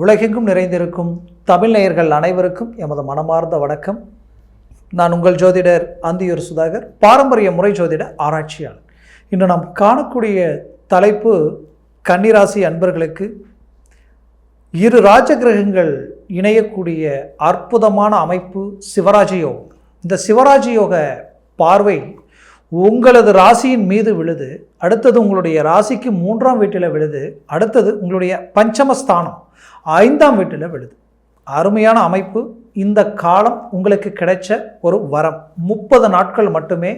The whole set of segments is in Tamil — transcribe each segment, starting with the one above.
உலகெங்கும் நிறைந்திருக்கும் தமிழ் நேயர்கள் அனைவருக்கும் எமது மனமார்ந்த வணக்கம். நான் உங்கள் ஜோதிடர் அந்தியூர் சுதாகர் பாரம்பரிய முறை ஜோதிட ஆராய்ச்சியாளர். இன்று நாம் காணக்கூடிய தலைப்பு கன்னிராசி அன்பர்களுக்கு இரு ராஜ கிரகங்கள் இணையக்கூடிய அற்புதமான அமைப்பு சிவராஜ யோகம். இந்த சிவராஜ யோக பார்வை உங்களது ராசியின் மீது விழுது அடுத்தது உங்களுடைய ராசிக்கு மூன்றாம் வீட்டில் விழுது அடுத்தது உங்களுடைய பஞ்சமஸ்தானம். ஐந்தாம் வீட்டில் விழுது. அருமையான அமைப்பு. இந்த காலம் உங்களுக்கு கிடைச்ச ஒரு வரம். முப்பது நாட்கள் மட்டுமே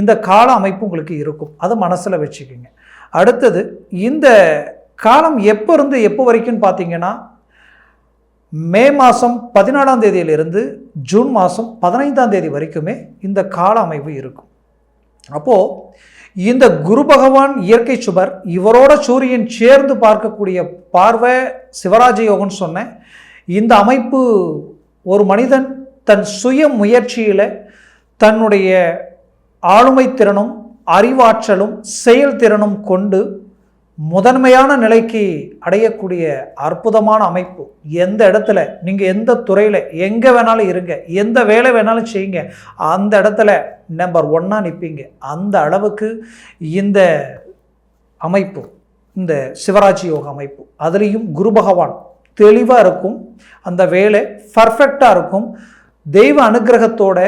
இந்த கால அமைப்பு உங்களுக்கு இருக்கும். அதை மனசில் வச்சுக்கோங்க. அடுத்தது இந்த காலம் எப்போ இருந்து எப்போ வரைக்கும்னு பார்த்தீங்கன்னா மே மாதம் பதினாலாம் தேதியிலிருந்து ஜூன் மாதம் பதினைந்தாம் தேதி வரைக்குமே இந்த கால அமைப்பு இருக்கும். அப்போது இந்த குரு பகவான் இயற்கை சுபர் இவரோட சூரியன் சேர்ந்து பார்க்கக்கூடிய பார்வை சிவராஜ யோகம்னு சொன்னேன். இந்த அமைப்பு ஒரு மனிதன் தன் சுய முயற்சியில் தன்னுடைய ஆளுமை திறனும் அறிவாற்றலும் செயல்திறனும் கொண்டு முதன்மையான நிலைக்கு அடையக்கூடிய அற்புதமான அமைப்பு. எந்த இடத்துல? நீங்கள் எந்த துறையில்? எங்கே வேணாலும் இருங்க. எந்த வேலை வேணாலும் செய்யுங்க. அந்த இடத்துல நம்பர் ஒன்னாக நிற்பீங்க அந்த அளவுக்கு இந்த அமைப்பு இந்த சிவராஜ் யோக அமைப்பு அதுலேயும் குரு பகவான் தெளிவாக இருக்கும். அந்த வேலை பர்ஃபெக்டாக இருக்கும். தெய்வ அனுகிரகத்தோட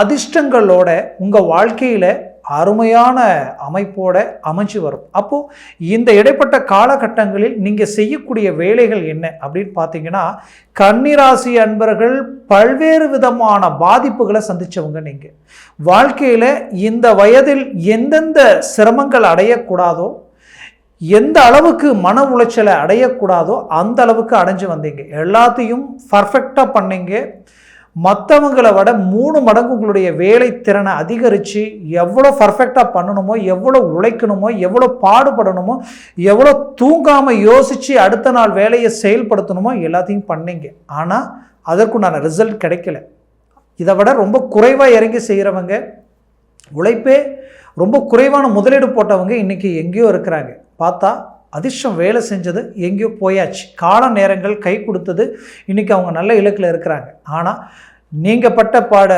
அதிர்ஷ்டங்களோட உங்கள் வாழ்க்கையில் அருமையான அமைப்போட அமைஞ்சு வரும். அப்போது இந்த இடைப்பட்ட காலகட்டங்களில் நீங்கள் செய்யக்கூடிய வேலைகள் என்ன அப்படின்னு பார்த்தீங்கன்னா கன்னிராசி அன்பர்கள் பல்வேறு விதமான பாதிப்புகளை சந்தித்தவங்க நீங்கள் வாழ்க்கையில் இந்த வயதில் எந்தெந்த சிரமங்கள் அடையக்கூடாதோ எந்த அளவுக்கு மன உளைச்சலை அடையக்கூடாதோ அந்த அளவுக்கு அடைஞ்சு வந்தீங்க. எல்லாத்தையும் பர்ஃபெக்டாக பண்ணீங்க. மற்றவங்களை விட மூணு மடங்கு உங்களுடைய வேலை திறனை அதிகரித்து எவ்வளோ பர்ஃபெக்டாக பண்ணணுமோ எவ்வளோ உழைக்கணுமோ எவ்வளோ பாடுபடணுமோ எவ்வளோ தூங்காமல் யோசித்து அடுத்த நாள் வேலையை செயல்படுத்தணுமோ எல்லாத்தையும் பண்ணீங்க. ஆனால் அதற்குண்டான ரிசல்ட் கிடைக்கல. இதை விட ரொம்ப குறைவாக இறங்கி செய்கிறவங்க உழைப்பே ரொம்ப குறைவான முதலீடு போட்டவங்க இன்றைக்கி எங்கேயோ இருக்கிறாங்க. பார்த்தா அதிர்ஷ்டம் வேலை செஞ்சது எங்கேயோ போயாச்சு. கால நேரங்கள் கை கொடுத்தது இன்றைக்கி அவங்க நல்ல இலக்கில் இருக்கிறாங்க. ஆனால் நீங்கள் பட்ட பாட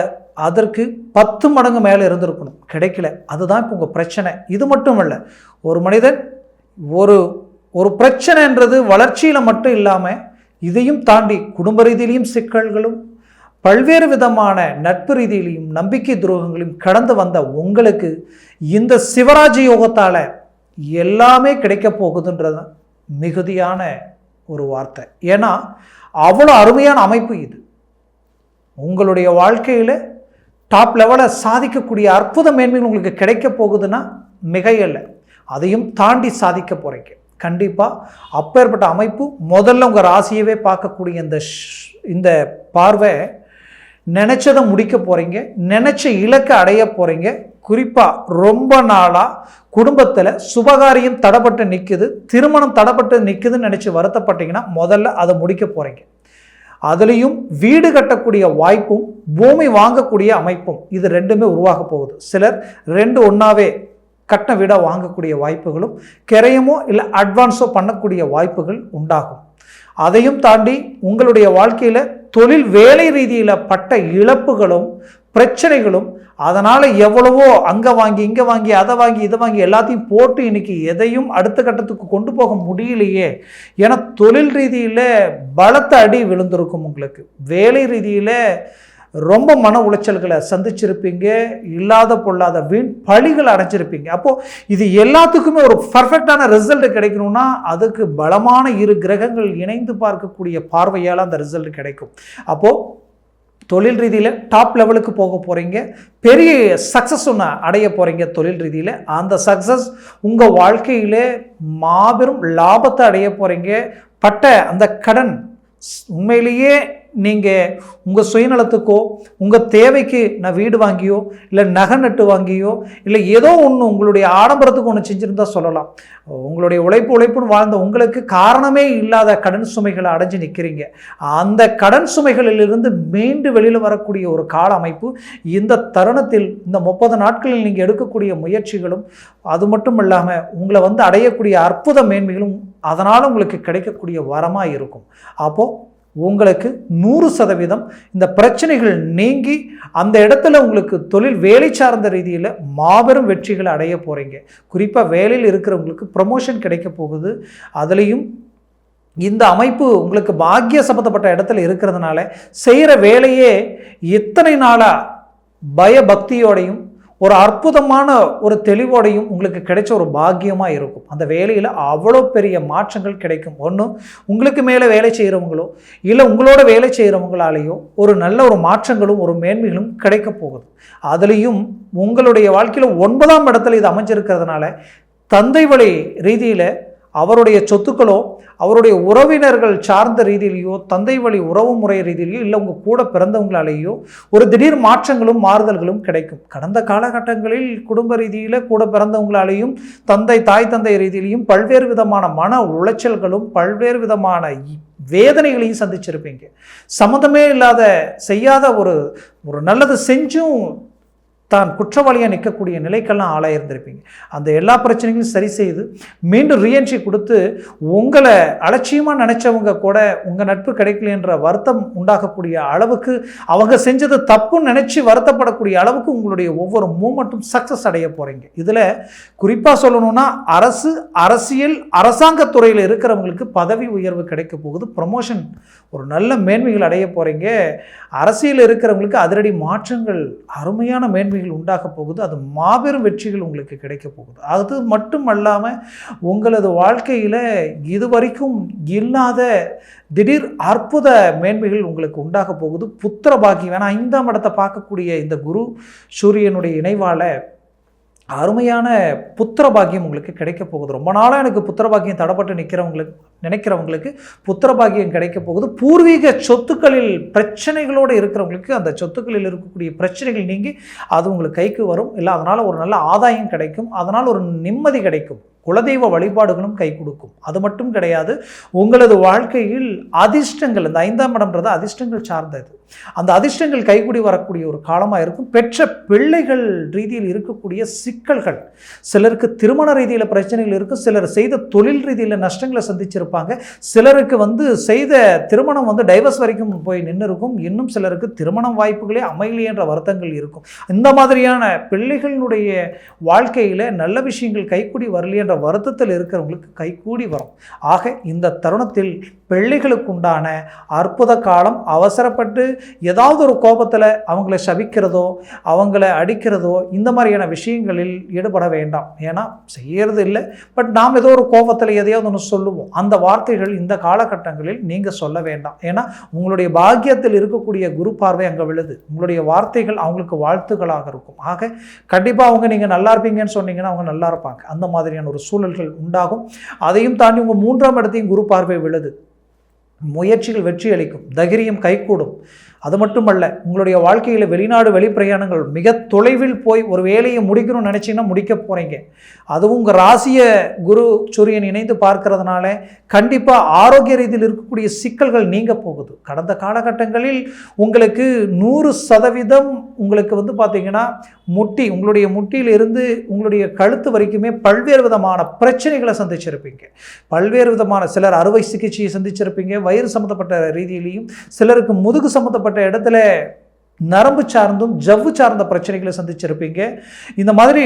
அதற்கு பத்து மடங்கு மேலே இருந்திருக்கணும். கிடைக்கல. அதுதான் இப்போ உங்கள் பிரச்சனை. இது மட்டும் இல்லை ஒரு மனிதன் ஒரு ஒரு பிரச்சனைன்றது வளர்ச்சியில் மட்டும் இல்லாமல் இதையும் தாண்டி குடும்ப ரீதியிலையும் சிக்கல்களும் பல்வேறு விதமான நட்பு ரீதியிலையும் நம்பிக்கை துரோகங்களையும் கடந்து வந்த உங்களுக்கு இந்த சிவராஜ யோகத்தால் எல்லாமே கிடைக்க போகுதுன்றது மிகுதியான ஒரு வார்த்தை. ஏன்னா அவ்வளோ அருமையான அமைப்பு இது. உங்களுடைய வாழ்க்கையில் டாப் லெவலில் சாதிக்கக்கூடிய அற்புத மேன்மைகள் உங்களுக்கு கிடைக்க போகுதுன்னா மிகையல்ல. அதையும் தாண்டி சாதிக்க போகிறீங்க கண்டிப்பாக அப்பேற்பட்ட அமைப்பு முதல்ல உங்கள் ராசியவே பார்க்கக்கூடிய இந்த இந்த பார்வை நினச்சதை முடிக்க போகிறீங்க நினச்ச இலக்கை அடைய போகிறீங்க குறிப்பாக ரொம்ப நாளாக குடும்பத்தில் சுபகாரியம் தடப்பட்டு நிற்குது திருமணம் தடப்பட்டு நிற்குதுன்னு நினச்சி வருத்தப்பட்டீங்கன்னா முதல்ல அதை முடிக்க போகிறீங்க அதுலேயும் வீடு கட்டக்கூடிய வாய்ப்பும் பூமி வாங்கக்கூடிய அமைப்பும் இது ரெண்டுமே உருவாக போகுது. சிலர் ரெண்டு ஒன்றாவே கட்ட வீடாக வாங்கக்கூடிய வாய்ப்புகளும் கிரையமோ இல்லை அட்வான்ஸோ பண்ணக்கூடிய வாய்ப்புகள் உண்டாகும். அதையும் தாண்டி உங்களுடைய வாழ்க்கையில் தொழில் வேலை ரீதியில் பட்ட இழப்புகளும் பிரச்சனைகளும் அதனால் எவ்வளவோ அங்கே வாங்கி இங்கே வாங்கி அதை வாங்கி இதை வாங்கி எல்லாத்தையும் போட்டு இன்னைக்கு எதையும் அடுத்த கட்டத்துக்கு கொண்டு போக முடியலையே ஏன்னா தொழில் ரீதியில் பலத்த அடி விழுந்திருக்கும் உங்களுக்கு. வேலை ரீதியில் ரொம்ப மன உளைச்சல்களை சந்திச்சிருப்பீங்க இல்லாத பொல்லாத வீண் பழிகள் அடைஞ்சிருப்பீங்க. அப்போது இது எல்லாத்துக்குமே ஒரு பர்ஃபெக்டான ரிசல்ட் கிடைக்கணும்னா அதுக்கு பலமான இரு கிரகங்கள் இணைந்து பார்க்கக்கூடிய பார்வையால் அந்த ரிசல்ட் கிடைக்கும். அப்போது தொழில் ரீதியில் டாப் லெவலுக்கு போக போகிறீங்க பெரிய சக்ஸஸ் ஒன்று அடைய போகிறீங்க தொழில் ரீதியில். அந்த சக்ஸஸ் உங்கள் வாழ்க்கையில் மாபெரும் லாபத்தை அடைய போகிறீங்க பட்ட அந்த கடன் உண்மையிலேயே நீங்கள் உங்கள் சுயநலத்துக்கோ உங்கள் தேவைக்கு நான் வீடு வாங்கியோ இல்லை நகை நட்டு வாங்கியோ இல்லை ஏதோ ஒன்று உங்களுடைய ஆடம்பரத்துக்கு ஒன்று செஞ்சுருந்தா சொல்லலாம். உங்களுடைய உழைப்பு உழைப்புன்னு வாழ்ந்த உங்களுக்கு காரணமே இல்லாத கடன் சுமைகளை அடைஞ்சு நிற்கிறீங்க அந்த கடன் சுமைகளிலிருந்து மீண்டு வெளியில் வரக்கூடிய ஒரு கால அமைப்பு இந்த தருணத்தில் இந்த முப்பது நாட்களில் நீங்கள் எடுக்கக்கூடிய முயற்சிகளும் அது மட்டும் இல்லாமல் உங்களை வந்து அடையக்கூடிய அற்புத மேன்மைகளும் அதனால் உங்களுக்கு கிடைக்கக்கூடிய வரமாக இருக்கும். அப்போது உங்களுக்கு நூறு சதவீதம் இந்த பிரச்சனைகள் நீங்கி அந்த இடத்துல உங்களுக்கு தொழில் வேலை சார்ந்த ரீதியில் மாபெரும் வெற்றிகளை அடைய போகிறீங்க குறிப்பாக வேலையில் இருக்கிறவங்களுக்கு ப்ரமோஷன் கிடைக்க போகுது. அதுலேயும் இந்த அமைப்பு உங்களுக்கு பாக்கிய சம்மந்தப்பட்ட இடத்துல இருக்கிறதுனால செய்கிற வேலையே எத்தனை நாளாக பயபக்தியோடையும் ஒரு அற்புதமான ஒரு தெளிவோடையும் உங்களுக்கு கிடைச்ச ஒரு பாக்கியமாக இருக்கும். அந்த வேலையில் அவ்வளோ பெரிய மாற்றங்கள் கிடைக்கும். ஒன்று உங்களுக்கு மேலே வேலை செய்கிறவங்களோ இல்லை உங்களோட வேலை செய்கிறவங்களாலேயோ ஒரு நல்ல ஒரு மாற்றங்களும் ஒரு மேன்மைகளும் கிடைக்க போகுது. அதுலேயும் உங்களுடைய வாழ்க்கையில் ஒன்பதாம் இடத்துல இது அமைஞ்சிருக்கிறதுனால தந்தை வழி ரீதியில் அவருடைய சொத்துக்களோ அவருடைய உறவினர்கள் சார்ந்த ரீதியிலையோ தந்தை வழி உறவு முறை ரீதியிலையோ இல்லை உங்கள் கூட பிறந்தவங்களாலேயோ ஒரு திடீர் மாற்றங்களும் மாறுதல்களும் கிடைக்கும். கடந்த காலகட்டங்களில் குடும்ப ரீதியில் கூட பிறந்தவங்களாலேயும் தந்தை தாய் தந்தை ரீதியிலையும் பல்வேறு விதமான மன உளைச்சல்களும் பல்வேறு விதமான வேதனைகளையும் சந்திச்சிருப்பீங்க. சம்மந்தமே இல்லாத செய்யாத ஒரு ஒரு நல்லது செஞ்சும் தான் குற்றவாளியாக நிற்கக்கூடிய நிலைக்கெல்லாம் ஆளாயிருந்திருப்பீங்க அந்த எல்லா பிரச்சனைகளும் சரி செய்து மீண்டும் ரீஎன்ட்ரி கொடுத்து உங்களை அலட்சியமாக நினச்சவங்க கூட உங்கள் நட்பு கிடைக்கலன்ற வருத்தம் உண்டாகக்கூடிய அளவுக்கு அவங்க செஞ்சது தப்புன்னு நினச்சி வருத்தப்படக்கூடிய அளவுக்கு உங்களுடைய ஒவ்வொரு மூமெண்ட்டும் சக்ஸஸ் அடைய போகிறீங்க இதில் குறிப்பாக சொல்லணும்னா அரசு அரசியல் அரசாங்கத்துறையில் இருக்கிறவங்களுக்கு பதவி உயர்வு கிடைக்க போகுது. ப்ரொமோஷன் ஒரு நல்ல மேன்மைகள் அடைய போகிறீங்க அரசியல் இருக்கிறவங்களுக்கு அதிரடி மாற்றங்கள் அருமையான மேன்மை மேன்மைகள் உண்டாக போகுது அது மாபெரும் வெற்றிகள் உங்களுக்கு கிடைக்க போகுது. அது மட்டும் அல்லாமல் உங்களது வாழ்க்கையில் இதுவரைக்கும் இல்லாத திடீர் அற்புத மேன்மைகள் உங்களுக்கு உண்டாக போகுது. புத்திர பாக்கியம். ஏன்னா ஐந்தாம் இடத்தை பார்க்கக்கூடிய இந்த குரு சூரியனுடைய இணைவால் அருமையான புத்திர பாக்கியம் உங்களுக்கு கிடைக்க போகுது. ரொம்ப நாளாக எனக்கு புத்திர பாக்கியம் தடப்பட்டு நிற்கிறவங்களுக்கு நினைக்கிறவங்களுக்கு புத்திர பாக்கியம் கிடைக்க போகுது. பூர்வீக சொத்துக்களில் பிரச்சனைகளோடு இருக்கிறவங்களுக்கு அந்த சொத்துக்களில் இருக்கக்கூடிய பிரச்சனைகள் நீங்கி அது உங்களுக்கு கைக்கு வரும். இல்லை அதனால் ஒரு நல்ல ஆதாயம் கிடைக்கும். அதனால் ஒரு நிம்மதி கிடைக்கும். குலதெய்வ வழிபாடுகளும் கை கொடுக்கும். அது மட்டும் கிடையாது உங்களது வாழ்க்கையில் அதிர்ஷ்டங்கள் இந்த ஐந்தாம் இடம்ன்றது அதிர்ஷ்டங்கள் சார்ந்தது. அந்த அதிர்ஷ்டங்கள் கைகூடி வரக்கூடிய ஒரு காலமாக இருக்கும். பெற்ற பிள்ளைகள் ரீதியில் இருக்கக்கூடிய சிக்கல்கள் சிலருக்கு திருமண ரீதியில் பிரச்சனைகள் இருக்கும் சிலர் செய்த தொழில் ரீதியில் நஷ்டங்களை சந்திச்சிருப்பாங்க. சிலருக்கு வந்து செய்த திருமணம் வந்து டைவர்ஸ் வரைக்கும் போய் நின்று இருக்கும் இன்னும் சிலருக்கு திருமணம் வாய்ப்புகளே அமையலையென்ற வருத்தங்கள் இருக்கும். இந்த மாதிரியான பிள்ளைகளுடைய வாழ்க்கையில் நல்ல விஷயங்கள் கைக்கூடி வரலையன்ற என்ற வருத்தத்தில் இருக்கிறவங்களுக்கு கைகூடி வரும். ஆக இந்த தருணத்தில் பிள்ளைகளுக்குண்டான அற்புத காலம் அவசரப்பட்டு ஏதாவது ஒரு கோபத்தில் அவங்கள சபிக்கிறதோ அவங்கள அடிக்கிறதோ இந்த மாதிரியான விஷயங்களில் ஈடுபட வேண்டாம். ஏன்னா செய்யறது இல்லை. பட் நாம் ஏதோ ஒரு கோபத்தில் எதையாவது ஒன்று சொல்லுவோம். அந்த வார்த்தைகள் இந்த காலகட்டங்களில் நீங்கள் சொல்ல வேண்டாம். ஏன்னா உங்களுடைய பாக்கியத்தில் இருக்கக்கூடிய குரு பார்வை அங்கே விழுது. உங்களுடைய வார்த்தைகள் அவங்களுக்கு வாழ்த்துக்களாக இருக்கும். ஆக கண்டிப்பாக அவங்க நீங்கள் நல்லா இருப்பீங்கன்னு சொன்னீங்கன்னா அவங்க நல்லா இருப்பாங்க. அந்த மாதிரியான ஒரு சூழல்கள் உண்டாகும். அதையும் தாண்டி உங்கள் மூன்றாம் இடத்தையும் குரு பார்வை விழுது. முயற்சிகள் வெற்றி அளிக்கும் தைரியம் கைகூடும். அது மட்டுமல்ல உங்களுடைய வாழ்க்கையில் வெளிநாடு வெளிப்பிரயாணங்கள் மிக தொலைவில் போய் ஒரு வேலையை முடிக்கணும்னு நினச்சிங்கன்னா முடிக்க போகிறீங்க அதுவும் உங்கள் ராசியை குரு சூரியன் இணைந்து பார்க்கறதுனால கண்டிப்பாக ஆரோக்கிய ரீதியில் இருக்கக்கூடிய சிக்கல்கள் நீங்க போகுது. கடந்த காலகட்டங்களில் உங்களுக்கு நூறு சதவீதம் உங்களுக்கு வந்து பார்த்தீங்கன்னா முட்டி உங்களுடைய முட்டியிலிருந்து உங்களுடைய கழுத்து வரைக்குமே பல்வேறு விதமான பிரச்சனைகளை சந்திச்சிருப்பீங்க. பல்வேறு விதமான சிலர் அறுவை சிகிச்சையை சந்திச்சிருப்பீங்க வயிறு சம்மந்தப்பட்ட ரீதியிலையும் சிலருக்கு முதுகு சம்மந்தப்பட்ட இடத்துல நரம்பு சார்ந்தும் ஜவ்வு சார்ந்த பிரச்சனைகளை சந்திச்சிருப்பீங்க. இந்த மாதிரி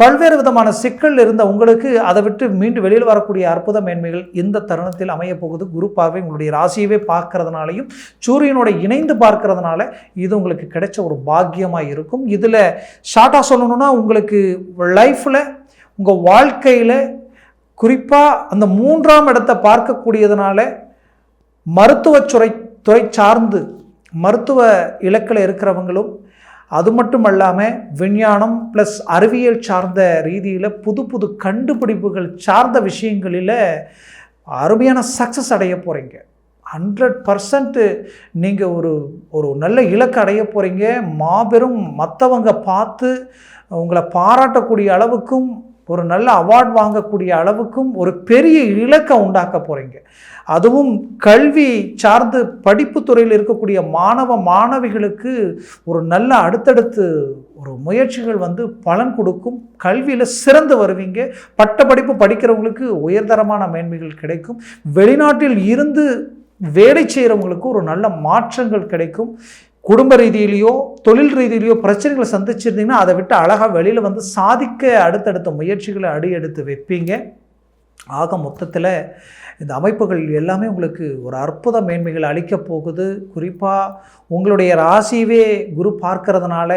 பல்வேறு விதமான சிக்கல் இருந்த உங்களுக்கு அதை விட்டு மீண்டும் வெளியில் வரக்கூடிய அற்புத மேன்மைகள் இந்த தருணத்தில் அமைய போகுது? குரு பார்வை உங்களுடைய ராசியவே பார்க்கறதுனாலையும் சூரியனோட இணைந்து பார்க்கறதுனால இது உங்களுக்கு கிடைச்ச ஒரு பாக்கியமாக இருக்கும். இதில் ஷார்ட்டாக சொல்லணும்னா உங்களுக்கு லைஃப்பில் உங்கள் வாழ்க்கையில் குறிப்பாக அந்த மூன்றாம் இடத்தை பார்க்கக்கூடியதுனால மருத்துவத்துறை துறை சார்ந்து மருத்துவ இலக்கில் இருக்கிறவங்களும் அது மட்டும் அல்லாமல் விஞ்ஞானம் ப்ளஸ் அறிவியல் சார்ந்த ரீதியில் புது புது கண்டுபிடிப்புகள் சார்ந்த விஷயங்களில் அருமையான சக்ஸஸ் அடைய போகிறீங்க ஹண்ட்ரட் பர்சன்ட்டு நீங்கள் ஒரு ஒரு நல்ல இலக்கு அடைய போகிறீங்க மாபெரும் மற்றவங்க பார்த்து உங்களை பாராட்டக்கூடிய அளவுக்கும் ஒரு நல்ல அவார்ட் வாங்கக்கூடிய அளவுக்கும் ஒரு பெரிய இலக்கை உண்டாக்க போகிறீங்க அதுவும் கல்வி சார்ந்து படிப்பு துறையில் இருக்கக்கூடிய மாணவ மாணவிகளுக்கு ஒரு நல்ல அடுத்தடுத்து ஒரு முயற்சிகள் வந்து பலன் கொடுக்கும். கல்வியில் சிறந்து வருவீங்க. பட்ட படிப்பு படிக்கிறவங்களுக்கு உயர்தரமான மேன்மைகள் கிடைக்கும். வெளிநாட்டில் இருந்து வேலை செய்கிறவங்களுக்கு ஒரு நல்ல மாற்றங்கள் கிடைக்கும். குடும்ப ரீதியிலையோ தொழில் ரீதியிலையோ பிரச்சனைகளை சந்திச்சிருந்தீங்கன்னா அதை விட்டு அழகாக வெளியில் வந்து சாதிக்க அடுத்தடுத்த முயற்சிகளை அடி எடுத்து வைப்பீங்க. ஆக மொத்தத்தில் இந்த அமைப்புகள் எல்லாமே உங்களுக்கு ஒரு அற்புத மேன்மைகள் அளிக்கப் போகுது. குறிப்பாக உங்களுடைய ராசியவே குரு பார்க்கறதுனால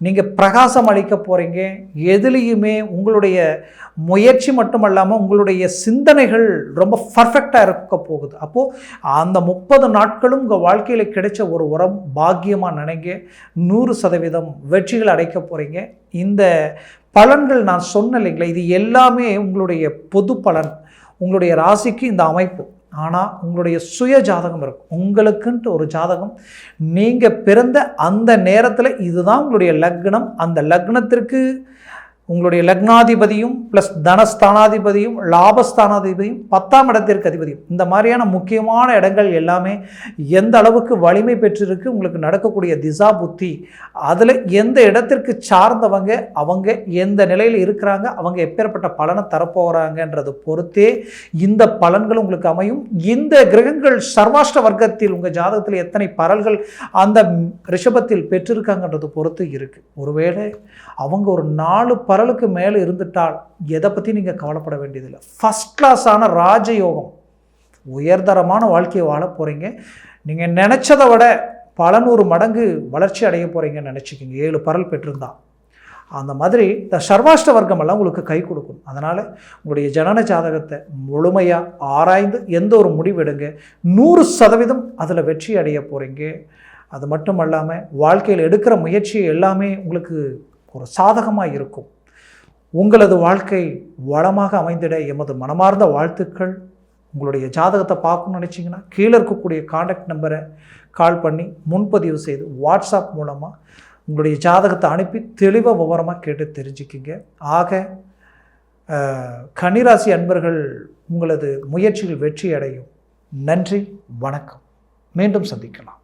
நீங்கள் பிரகாசம் அளிக்க போகிறீங்க எதுலேயுமே உங்களுடைய முயற்சி மட்டுமல்லாமல் உங்களுடைய சிந்தனைகள் ரொம்ப பர்ஃபெக்டாக இருக்க போகுது. அப்போது அந்த முப்பது நாட்களும் உங்கள் வாழ்க்கையில் கிடைச்ச ஒரு உரம் பாக்கியமாக நினைங்க. நூறு சதவீதம் வெற்றிகள் அடைக்க போகிறீங்க இந்த பலன்கள் நான் சொன்ன இல்லைங்களா? இது எல்லாமே உங்களுடைய பொது பலன். உங்களுடைய ராசிக்கு இந்த அமைப்பு. ஆனால் உங்களுடைய சுய ஜாதகம் இருக்கும் உங்களுக்குன்ட்டு ஒரு ஜாதகம் நீங்கள் பிறந்த அந்த நேரத்தில் இதுதான் உங்களுடைய லக்னம். அந்த லக்னத்திற்கு உங்களுடைய லக்னாதிபதியும் ப்ளஸ் தனஸ்தானாதிபதியும் லாபஸ்தானாதிபதியும் பத்தாம் இடத்திற்கு அதிபதியும். இந்த மாதிரியான முக்கியமான இடங்கள் எல்லாமே எந்த அளவுக்கு வலிமை பெற்றிருக்கு உங்களுக்கு நடக்கக்கூடிய திசா புத்தி. அதில் எந்த இடத்திற்கு சார்ந்தவங்க அவங்க எந்த நிலையில் இருக்கிறாங்க அவங்க எப்பேற்பட்ட பலனை தரப்போகிறாங்கன்றது பொறுத்தே இந்த பலன்கள் உங்களுக்கு அமையும். இந்த கிரகங்கள் சர்வாஷ்ட வர்க்கத்தில் உங்கள் ஜாதகத்தில் எத்தனை பரல்கள் அந்த ரிஷபத்தில் பெற்றிருக்காங்கன்றது பொறுத்து இருக்குது ஒருவேளை அவங்க ஒரு நாலு பரலுக்கு மேலே இருந்துட்டால் எதை பற்றி நீங்கள் கவலைப்பட வேண்டியதில்லை. ஃபஸ்ட் கிளாஸான ராஜயோகம். உயர்தரமான வாழ்க்கையை வாழ போகிறீங்க நீங்கள் நினச்சதை விட பல நூறு மடங்கு வளர்ச்சி அடைய போகிறீங்கன்னு நினச்சிக்கிங்க. ஏழு பரல் பெற்றிருந்தான் அந்த மாதிரி இந்த சர்வாஷ்ட வர்க்கமெல்லாம் உங்களுக்கு கை கொடுக்கும். அதனால் உங்களுடைய ஜனன ஜாதகத்தை முழுமையாக ஆராய்ந்து எந்த ஒரு முடிவெடுங்க நூறு சதவீதம் அதில் வெற்றி அடைய போகிறீங்க அது மட்டும் அல்லாமல் வாழ்க்கையில் எடுக்கிற முயற்சி எல்லாமே உங்களுக்கு ஒரு சாதகமாக இருக்கும். உங்களது வாழ்க்கை வளமாக அமைந்திட எமது மனமார்ந்த வாழ்த்துக்கள். உங்களுடைய ஜாதகத்தை பார்க்கணும்னு நினச்சிங்கன்னா கீழே இருக்கக்கூடிய காண்டாக்ட் நம்பரை கால் பண்ணி முன்பதிவு செய்து வாட்ஸ்அப் மூலமாக உங்களுடைய ஜாதகத்தை அனுப்பி தெளிவாக விவரமாக கேட்டு தெரிஞ்சுக்கிங்க. ஆக கன்னிராசி அன்பர்கள் உங்களது முயற்சிகள் வெற்றி அடையும் நன்றி வணக்கம். மீண்டும் சந்திக்கலாம்.